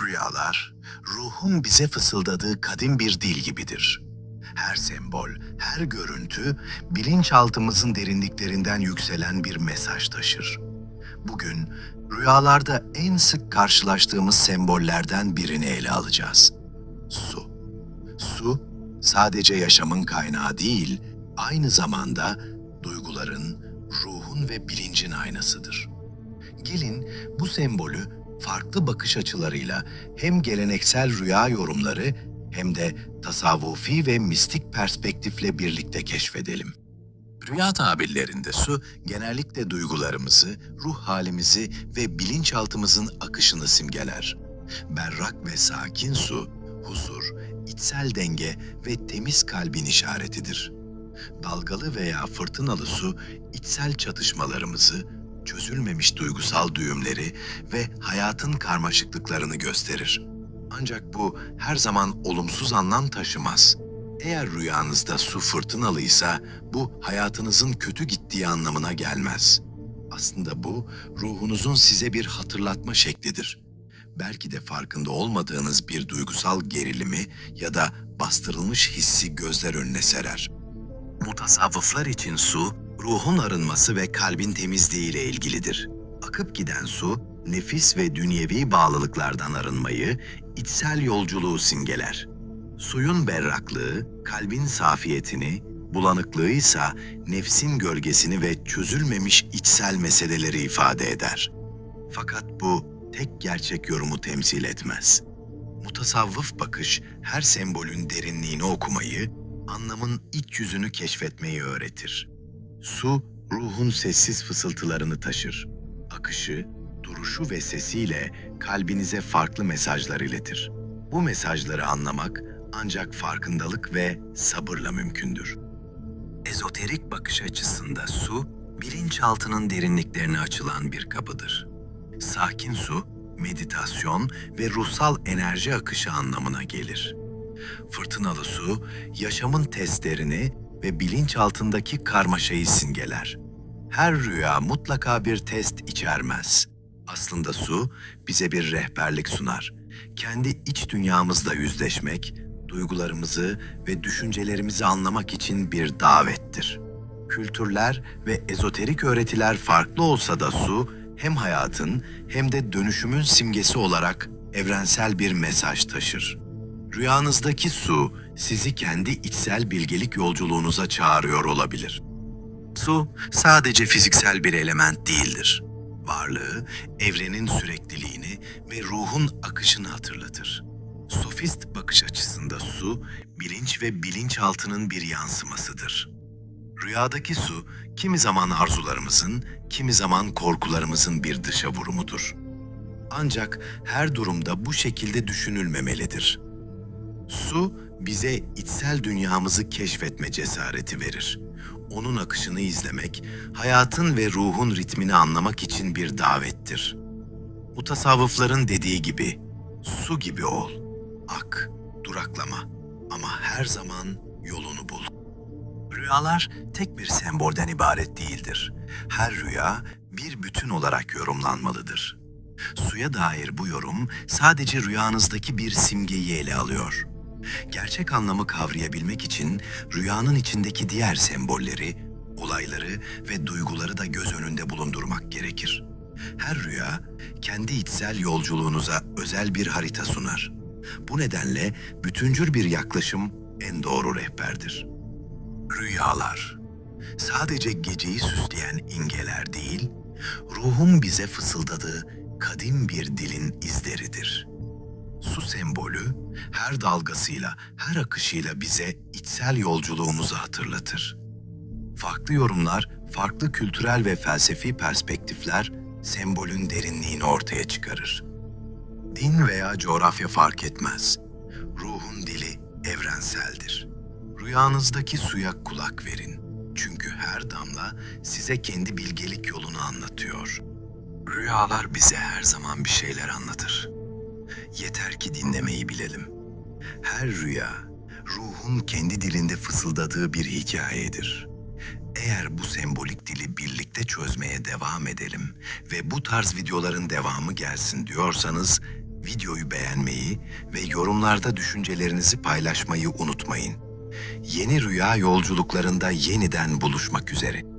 Rüyalar, ruhun bize fısıldadığı kadim bir dil gibidir. Her sembol, her görüntü, bilinçaltımızın derinliklerinden yükselen bir mesaj taşır. Bugün rüyalarda en sık karşılaştığımız sembollerden birini ele alacağız. Su. Su, sadece yaşamın kaynağı değil, aynı zamanda duyguların, ruhun ve bilincin aynasıdır. Gelin bu sembolü farklı bakış açılarıyla hem geleneksel rüya yorumları hem de tasavvufi ve mistik perspektifle birlikte keşfedelim. Rüya tabirlerinde su genellikle duygularımızı, ruh halimizi ve bilinçaltımızın akışını simgeler. Berrak ve sakin su, huzur, içsel denge ve temiz kalbin işaretidir. Dalgalı veya fırtınalı su, içsel çatışmalarımızı, çözülmemiş duygusal düğümleri ve hayatın karmaşıklıklarını gösterir. Ancak bu her zaman olumsuz anlam taşımaz. Eğer rüyanızda su fırtınalıysa bu hayatınızın kötü gittiği anlamına gelmez. Aslında bu ruhunuzun size bir hatırlatma şeklidir. Belki de farkında olmadığınız bir duygusal gerilimi ya da bastırılmış hissi gözler önüne serer. Mutasavvıflar için su, ruhun arınması ve kalbin temizliği ile ilgilidir. Akıp giden su, nefis ve dünyevi bağlılıklardan arınmayı, içsel yolculuğu simgeler. Suyun berraklığı, kalbin safiyetini, bulanıklığı ise nefsin gölgesini ve çözülmemiş içsel meseleleri ifade eder. Fakat bu tek gerçek yorumu temsil etmez. Mutasavvıf bakış her sembolün derinliğini okumayı, anlamın iç yüzünü keşfetmeyi öğretir. Su, ruhun sessiz fısıltılarını taşır. Akışı, duruşu ve sesiyle kalbinize farklı mesajlar iletir. Bu mesajları anlamak ancak farkındalık ve sabırla mümkündür. Ezoterik bakış açısında su, bilinçaltının derinliklerine açılan bir kapıdır. Sakin su, meditasyon ve ruhsal enerji akışı anlamına gelir. Fırtınalı su, yaşamın testlerini ve bilinçaltındaki karmaşayı simgeler. Her rüya mutlaka bir test içermez. Aslında su bize bir rehberlik sunar. Kendi iç dünyamızla yüzleşmek, duygularımızı ve düşüncelerimizi anlamak için bir davettir. Kültürler ve ezoterik öğretiler farklı olsa da su hem hayatın hem de dönüşümün simgesi olarak evrensel bir mesaj taşır. Rüyanızdaki su sizi kendi içsel bilgelik yolculuğunuza çağırıyor olabilir. Su sadece fiziksel bir element değildir. Varlığı, evrenin sürekliliğini ve ruhun akışını hatırlatır. Sofist bakış açısında su, bilinç ve bilinçaltının bir yansımasıdır. Rüyadaki su, kimi zaman arzularımızın, kimi zaman korkularımızın bir dışa vurumudur. Ancak her durumda bu şekilde düşünülmemelidir. Su bize içsel dünyamızı keşfetme cesareti verir. Onun akışını izlemek, hayatın ve ruhun ritmini anlamak için bir davettir. Mutasavvıfların dediği gibi, su gibi ol. Ak, duraklama ama her zaman yolunu bul. Rüyalar tek bir sembolden ibaret değildir. Her rüya bir bütün olarak yorumlanmalıdır. Suya dair bu yorum sadece rüyanızdaki bir simgeyi ele alıyor. Gerçek anlamı kavrayabilmek için rüyanın içindeki diğer sembolleri, olayları ve duyguları da göz önünde bulundurmak gerekir. Her rüya kendi içsel yolculuğunuza özel bir harita sunar. Bu nedenle bütüncül bir yaklaşım en doğru rehberdir. Rüyalar sadece geceyi süsleyen imgeler değil, ruhun bize fısıldadığı kadim bir dilin izleridir. Su sembolü her dalgasıyla, her akışıyla bize içsel yolculuğumuzu hatırlatır. Farklı yorumlar, farklı kültürel ve felsefi perspektifler sembolün derinliğini ortaya çıkarır. Din veya coğrafya fark etmez. Ruhun dili evrenseldir. Rüyanızdaki suya kulak verin. Çünkü her damla size kendi bilgelik yolunu anlatıyor. Rüyalar bize her zaman bir şeyler anlatır. Yeter ki dinlemeyi bilelim. Her rüya, ruhun kendi dilinde fısıldadığı bir hikayedir. Eğer bu sembolik dili birlikte çözmeye devam edelim ve bu tarz videoların devamı gelsin diyorsanız videoyu beğenmeyi ve yorumlarda düşüncelerinizi paylaşmayı unutmayın. Yeni rüya yolculuklarında yeniden buluşmak üzere.